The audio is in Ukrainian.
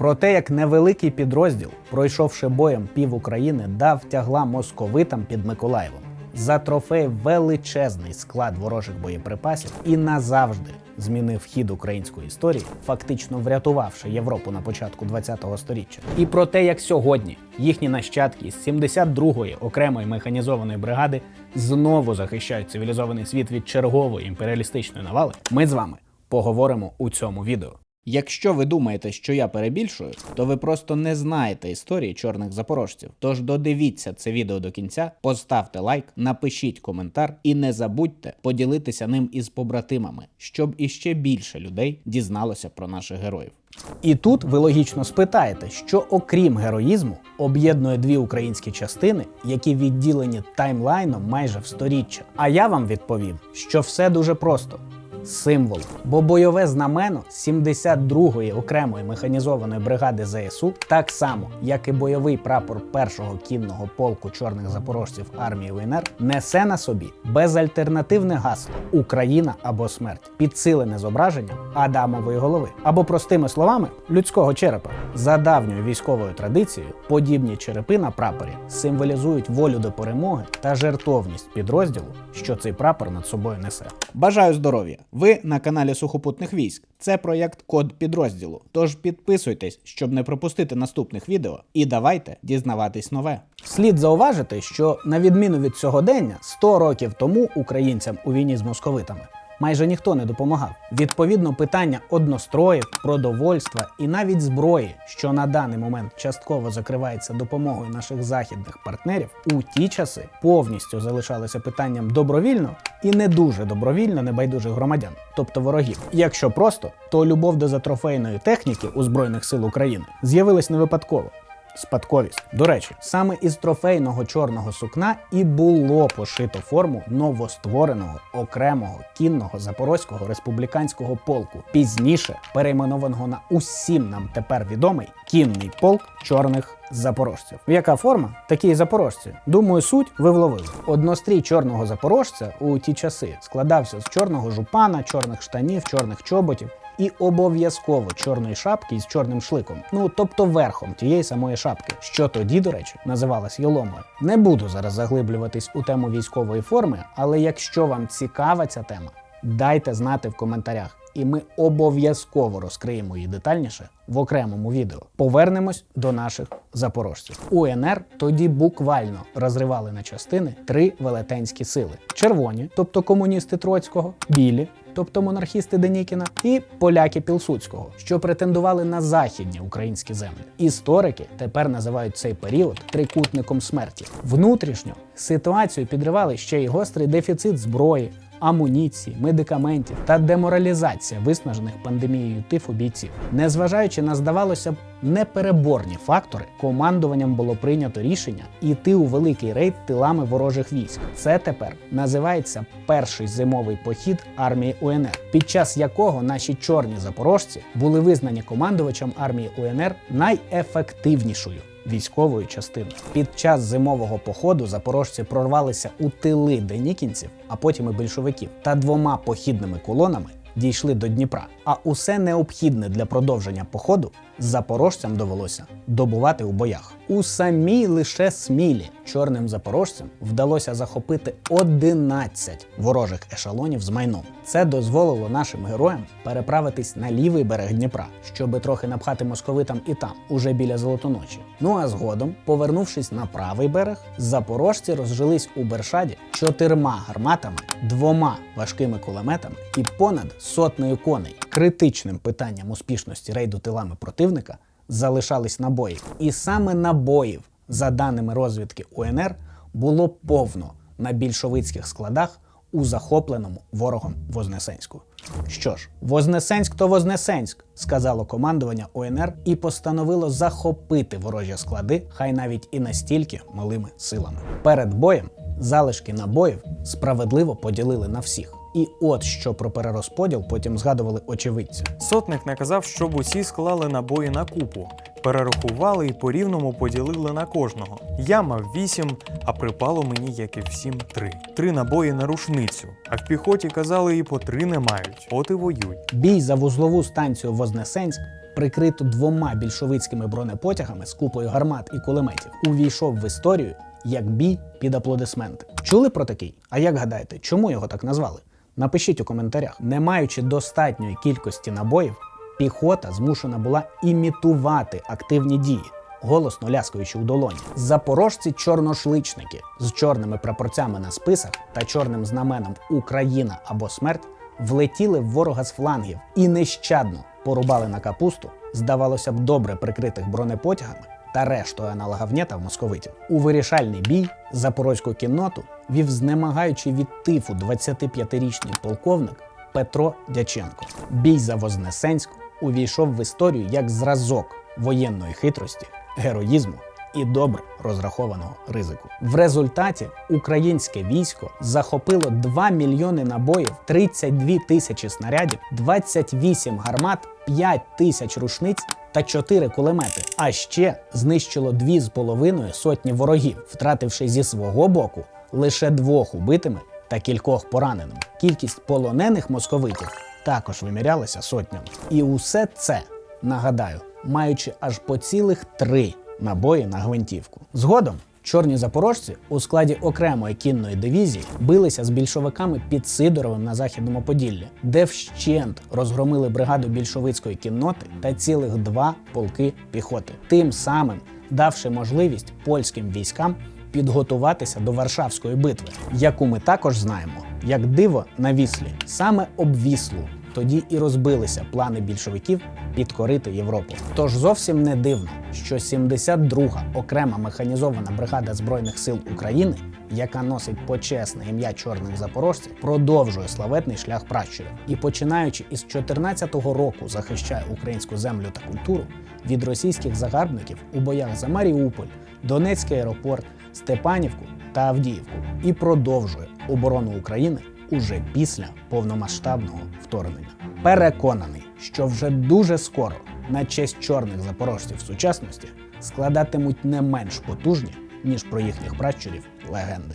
Про те, як невеликий підрозділ, пройшовши боєм пів України, дав тягла московитам під Миколаєвом. За трофей величезний склад ворожих боєприпасів і назавжди змінив хід української історії, фактично врятувавши Європу на початку ХХ століття. І про те, як сьогодні їхні нащадки з 72-ї окремої механізованої бригади знову захищають цивілізований світ від чергової імперіалістичної навали, ми з вами поговоримо у цьому відео. Якщо ви думаєте, що я перебільшую, то ви просто не знаєте історії чорних запорожців. Тож додивіться це відео до кінця, поставте лайк, напишіть коментар і не забудьте поділитися ним із побратимами, щоб іще більше людей дізналося про наших героїв. І тут ви логічно спитаєте, що окрім героїзму об'єднує дві українські частини, які відділені таймлайном майже в сторіччя. А я вам відповім, що все дуже просто символ. Бо бойове знамено 72-ї окремої механізованої бригади ЗСУ, так само як і бойовий прапор першого кінного полку чорних запорожців армії УНР, несе на собі безальтернативне гасло Україна або смерть, підсилене зображенням Адамової голови, або простими словами людського черепа. За давньою військовою традицією, подібні черепи на прапорі символізують волю до перемоги та жертовність підрозділу, що цей прапор над собою несе. Бажаю здоров'я! Ви на каналі Сухопутних військ. Це проєкт Код підрозділу. Тож підписуйтесь, щоб не пропустити наступних відео, і давайте дізнаватись нове. Слід зауважити, що на відміну від сьогодення, 100 років тому українцям у війні з московитами майже ніхто не допомагав. Відповідно, питання одностроїв, продовольства і навіть зброї, що на даний момент частково закривається допомогою наших західних партнерів, у ті часи повністю залишалося питанням добровільно і не дуже добровільно небайдужих громадян, тобто ворогів. Якщо просто, то любов до затрофейної техніки у збройних сил України з'явилась не випадково. Спадковість. До речі, саме із трофейного чорного сукна і було пошито форму новоствореного окремого кінного запорозького республіканського полку, пізніше перейменованого на усім нам тепер відомий кінний полк чорних запорожців. Яка форма? Такі й запорожці. Думаю, суть ви вловили. Однострій чорного запорожця у ті часи складався з чорного жупана, чорних штанів, чорних чоботів і обов'язково чорної шапки із чорним шликом, ну тобто верхом тієї самої шапки, що тоді, до речі, називалась йоломою. Не буду зараз заглиблюватись у тему військової форми, але якщо вам цікава ця тема, дайте знати в коментарях. І ми обов'язково розкриємо її детальніше в окремому відео. Повернемось до наших запорожців. УНР тоді буквально розривали на частини три велетенські сили: червоні, тобто комуністи Троцького, білі, тобто монархісти Денікіна, і поляки Пілсудського, що претендували на західні українські землі. Історики тепер називають цей період трикутником смерті. Внутрішньо ситуацію підривали ще й гострий дефіцит зброї. Амуніції, медикаментів та деморалізація виснажених пандемією тифу бійців. Незважаючи на здавалося б непереборні фактори, командуванням було прийнято рішення йти у великий рейд тилами ворожих військ. Це тепер називається перший зимовий похід армії УНР, під час якого наші чорні запорожці були визнані командувачем армії УНР найефективнішою військовою частини. Під час зимового походу запорожці прорвалися у тили денікінців, а потім і більшовиків, та двома похідними колонами дійшли до Дніпра. А усе необхідне для продовження походу запорожцям довелося добувати у боях. У самій лише смілі чорним запорожцям вдалося захопити 11 ворожих ешелонів з майном. Це дозволило нашим героям переправитись на лівий берег Дніпра, щоби трохи напхати московитам і там, уже біля Золотоночі. Ну а згодом, повернувшись на правий берег, запорожці розжились у Бершаді чотирма гарматами, двома важкими кулеметами і понад сотнею коней. Критичним питанням успішності рейду тилами противника залишались набої. І саме набоїв, за даними розвідки УНР, було повно на більшовицьких складах у захопленому ворогом Вознесенську. Що ж, Вознесенськ то Вознесенськ, сказало командування УНР і постановило захопити ворожі склади, хай навіть і настільки малими силами. Перед боєм залишки набоїв справедливо поділили на всіх. І от що про перерозподіл потім згадували очевидці. Сотник наказав, щоб усі склали набої на купу, перерахували і по рівному поділили на кожного. Я мав вісім, а припало мені, як і всім, три. Три набої на рушницю. А в піхоті казали і по три не мають. От і воюй. Бій за вузлову станцію Вознесенськ, прикриту двома більшовицькими бронепотягами з купою гармат і кулеметів, увійшов в історію як бій під аплодисменти. Чули про такий? А як гадаєте, чому його так назвали? Напишіть у коментарях. Не маючи достатньої кількості набоїв, піхота змушена була імітувати активні дії, голосно ляскаючи у долоні. Запорожці чорношличники з чорними прапорцями на списах та чорним знаменом Україна або смерть влетіли в ворога з флангів і нещадно порубали на капусту, здавалося б, добре прикритих бронепотягами та рештою аналогавнєта в московитів. У вирішальний бій запорозьку кінноту вів знемагаючи від тифу 25-річний полковник Петро Дяченко. Бій за Вознесенськ увійшов в історію як зразок воєнної хитрості, героїзму і добре розрахованого ризику. В результаті українське військо захопило 2 мільйони набоїв, 32 тисячі снарядів, 28 гармат, 5 тисяч рушниць та 4 кулемети. А ще знищило дві з половиною сотні ворогів, втративши зі свого боку лише двох убитими та кількох пораненими. Кількість полонених московитів також вимірялася сотнями. І усе це, нагадаю, маючи аж по цілих три набої на гвинтівку. Згодом чорні запорожці у складі окремої кінної дивізії билися з більшовиками під Сидоровим на західному Поділлі, де вщент розгромили бригаду більшовицької кінноти та цілих два полки піхоти, тим самим давши можливість польським військам підготуватися до Варшавської битви, яку ми також знаємо як диво на віслі, саме об віслу. Тоді і розбилися плани більшовиків підкорити Європу. Тож зовсім не дивно, що 72-га окрема механізована бригада збройних сил України, яка носить почесне ім'я чорних запорожців, продовжує славетний шлях пращурів і, починаючи із 14-го року, захищає українську землю та культуру від російських загарбників у боях за Маріуполь, Донецький аеропорт, Степанівку та Авдіївку і продовжує оборону України уже після повномасштабного вторгнення. Переконаний, що вже дуже скоро на честь чорних запорожців сучасності складатимуть не менш потужні, ніж про їхніх пращурів легенди.